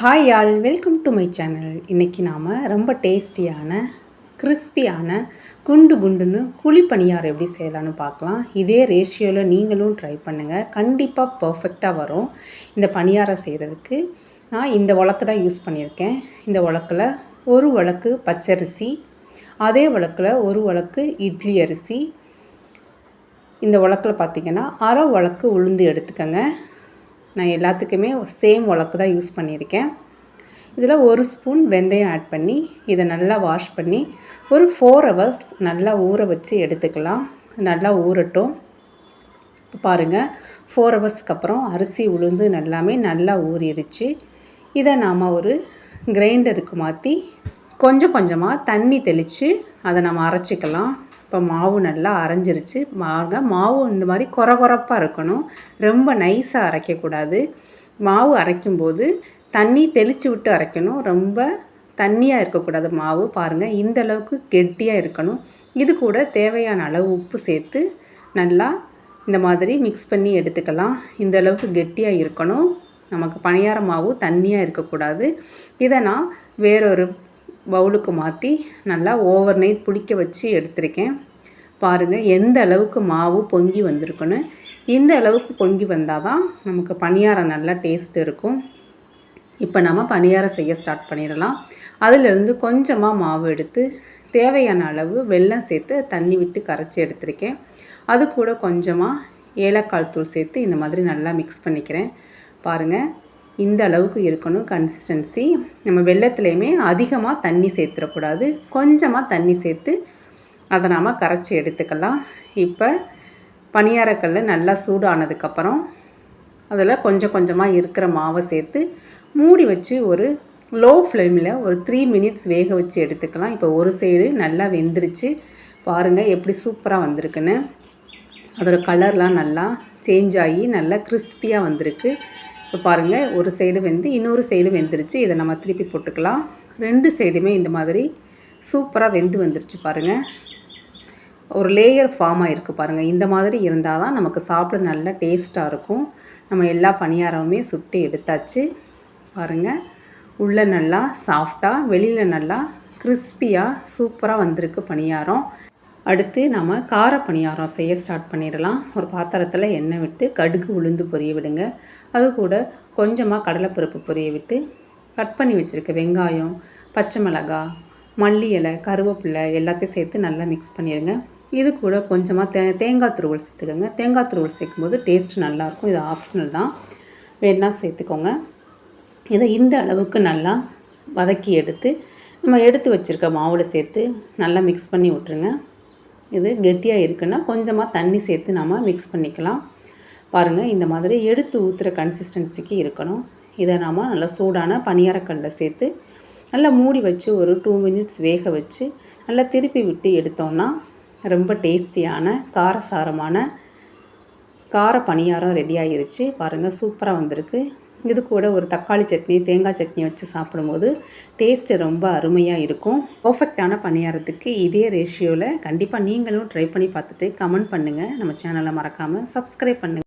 Hi all welcome to my channel இன்றைக்கி நாம் ரொம்ப டேஸ்டியான கிறிஸ்பியான குண்டு குண்டுன்னு குழி பணியாரம் எப்படி செய்யலான்னு பார்க்கலாம். இதே ரேஷியோவில் நீங்களும் ட்ரை பண்ணுங்கள் கண்டிப்பாக பர்ஃபெக்டாக வரும். இந்த பணியாரம் செய்கிறதுக்கு நான் இந்த உலக்கு தான் யூஸ் பண்ணியிருக்கேன். இந்த உலக்கில் ஒரு உலக்கு பச்சரிசி அதே உலக்கில் ஒரு உலக்கு இட்லி அரிசி. இந்த உலக்கில் பார்த்திங்கன்னா அரை உலக்கு உளுந்து எடுத்துக்கோங்க. நான் எல்லாத்துக்குமே சேம் உலக்கு தான் யூஸ் பண்ணியிருக்கேன். இதில் ஒரு ஸ்பூன் வெந்தயம் ஆட் பண்ணி இதை நல்லா வாஷ் பண்ணி ஒரு ஃபோர் ஹவர்ஸ் நல்லா ஊற வச்சு எடுத்துக்கலாம். நல்லா ஊறட்டும். பாருங்கள் ஃபோர் ஹவர்ஸ்க்கு அப்புறம் அரிசி உளுந்து நல்லாமே நல்லா ஊறிடுச்சு இதை நாம் ஒரு கிரைண்டருக்கு மாற்றி கொஞ்சம் கொஞ்சமாக தண்ணி தெளித்து அதை நம்ம அரைச்சிக்கலாம். இப்போ மாவு நல்லா அரைஞ்சிருச்சு. மாங்க மாவு இந்த மாதிரி குற குறப்பாக இருக்கணும். ரொம்ப நைஸாக அரைக்கக்கூடாது. மாவு அரைக்கும்போது தண்ணி தெளித்து விட்டு அரைக்கணும். ரொம்ப தண்ணியாக இருக்கக்கூடாது மாவு. பாருங்கள் இந்த அளவுக்கு கெட்டியாக இருக்கணும். இது கூட தேவையான அளவு உப்பு சேர்த்து நல்லா இந்த மாதிரி மிக்ஸ் பண்ணி எடுத்துக்கலாம். இந்த அளவுக்கு கெட்டியாக இருக்கணும். நமக்கு பணியார மாவு தண்ணியாக இருக்கக்கூடாது. இதை நான் வேறொரு பவுலுக்கு மாற்றி நல்லா ஓவர் நைட் புளிக்க வச்சு எடுத்திருக்கேன். பாருங்கள் எந்த அளவுக்கு மாவு பொங்கி வந்திருக்குன்னு. இந்த அளவுக்கு பொங்கி வந்தால் தான் நமக்கு பணியாரம் நல்லா டேஸ்ட் இருக்கும். இப்போ நம்ம பணியாரம் செய்ய ஸ்டார்ட் பண்ணிடலாம். அதிலிருந்து கொஞ்சமாக மாவு எடுத்து தேவையான அளவு வெல்லம் சேர்த்து தண்ணி விட்டு கரைச்சி எடுத்திருக்கேன். அது கூட கொஞ்சமாக ஏலக்காய் தூள் சேர்த்து இந்த மாதிரி நல்லா மிக்ஸ் பண்ணிக்கிறேன். பாருங்கள் இந்த அளவுக்கு இருக்கணும் கன்சிஸ்டன்சி நம்ம வெள்ளத்துலேயுமே அதிகமாக தண்ணி சேர்த்துடக்கூடாது. கொஞ்சமாக தண்ணி சேர்த்து அதை நாம் கரைச்சி எடுத்துக்கலாம். இப்போ பணியாரக்கல் நல்லா சூடானதுக்கப்புறம் அதில் கொஞ்சம் கொஞ்சமாக இருக்கிற மாவை சேர்த்து மூடி வச்சு ஒரு லோ ஃப்ளேமில் ஒரு த்ரீ மினிட்ஸ் வேக வச்சு எடுத்துக்கலாம். இப்போ ஒரு சைடு நல்லா வெந்துருச்சு. பாருங்கள் எப்படி சூப்பராக வந்திருக்குன்னு. அதோடய கலர்லாம் நல்லா சேஞ்ச் ஆகி நல்லா கிறிஸ்பியாக வந்திருக்கு. இப்போ பாருங்கள் ஒரு சைடு வெந்து இன்னொரு சைடு வெந்துருச்சு. இதை நம்ம திருப்பி போட்டுக்கலாம். ரெண்டு சைடுமே இந்த மாதிரி சூப்பராக வெந்து வந்துருச்சு பாருங்கள் ஒரு லேயர் ஃபார்ம் ஆகிருக்கு பாருங்கள் இந்த மாதிரி இருந்தால் தான் நமக்கு சாப்பிட நல்ல டேஸ்ட்டாக இருக்கும். நம்ம எல்லா பணியாரமுமே சுட்டு எடுத்தாச்சு. பாருங்கள் உள்ளே நல்லா சாஃப்டாக வெளியில் நல்லா கிறிஸ்பியாக சூப்பராக வந்திருக்கு பணியாரம். அடுத்து நம்ம கார பணியாரம் செய்ய ஸ்டார்ட் பண்ணிடலாம். ஒரு பாத்திரத்தில் எண்ணெய் விட்டு கடுகு உளுந்து பொரிய விடுங்க. அது கூட கொஞ்சமாக கடலைப்பருப்பு பொரிய விட்டு கட் பண்ணி வச்சுருக்க வெங்காயம் பச்சை மிளகாய் மல்லி இலை கருவேப்பிலை எல்லாத்தையும் சேர்த்து நல்லா மிக்ஸ் பண்ணிடுங்க இது கூட கொஞ்சமாக தே தேங்காய் துருவல் சேர்த்துக்கோங்க. தேங்காய் துருவல் சேர்க்கும்போது டேஸ்ட் நல்லாயிருக்கும். இது ஆப்ஷனல் தான். வேணால் சேர்த்துக்கோங்க. இதை இந்த அளவுக்கு நல்லா வதக்கி எடுத்து நம்ம எடுத்து வச்சுருக்க மாவில் சேர்த்து நல்லா மிக்ஸ் பண்ணி விட்ருங்க இது கெட்டியாக இருக்குன்னா கொஞ்சமாக தண்ணி சேர்த்து நம்ம மிக்ஸ் பண்ணிக்கலாம். பாருங்கள் இந்த மாதிரி எடுத்து ஊற்றுற கன்சிஸ்டன்சிக்கு இருக்கணும். இதை நாம் நல்லா சூடான பனியாரக்கல்லில் சேர்த்து நல்லா மூடி வச்சு ஒரு டூ மினிட்ஸ் வேக வச்சு நல்லா திருப்பி விட்டு எடுத்தோம்னா ரொம்ப டேஸ்டியான காரசாரமான கார பணியாரம் ரெடி ஆகிருச்சு பாருங்கள் சூப்பராக வந்திருக்கு. இது கூட ஒரு தக்காளி சட்னி தேங்காய் சட்னி வச்சு சாப்பிடும்போது டேஸ்ட்டு ரொம்ப அருமையாக இருக்கும். பர்ஃபெக்டான பணியாரத்துக்கு இதே ரேஷியோவில் கண்டிப்பாக நீங்களும் ட்ரை பண்ணி பார்த்துட்டு கமெண்ட் பண்ணுங்கள் நம்ம சேனலை மறக்காமல் சப்ஸ்கிரைப் பண்ணுங்கள்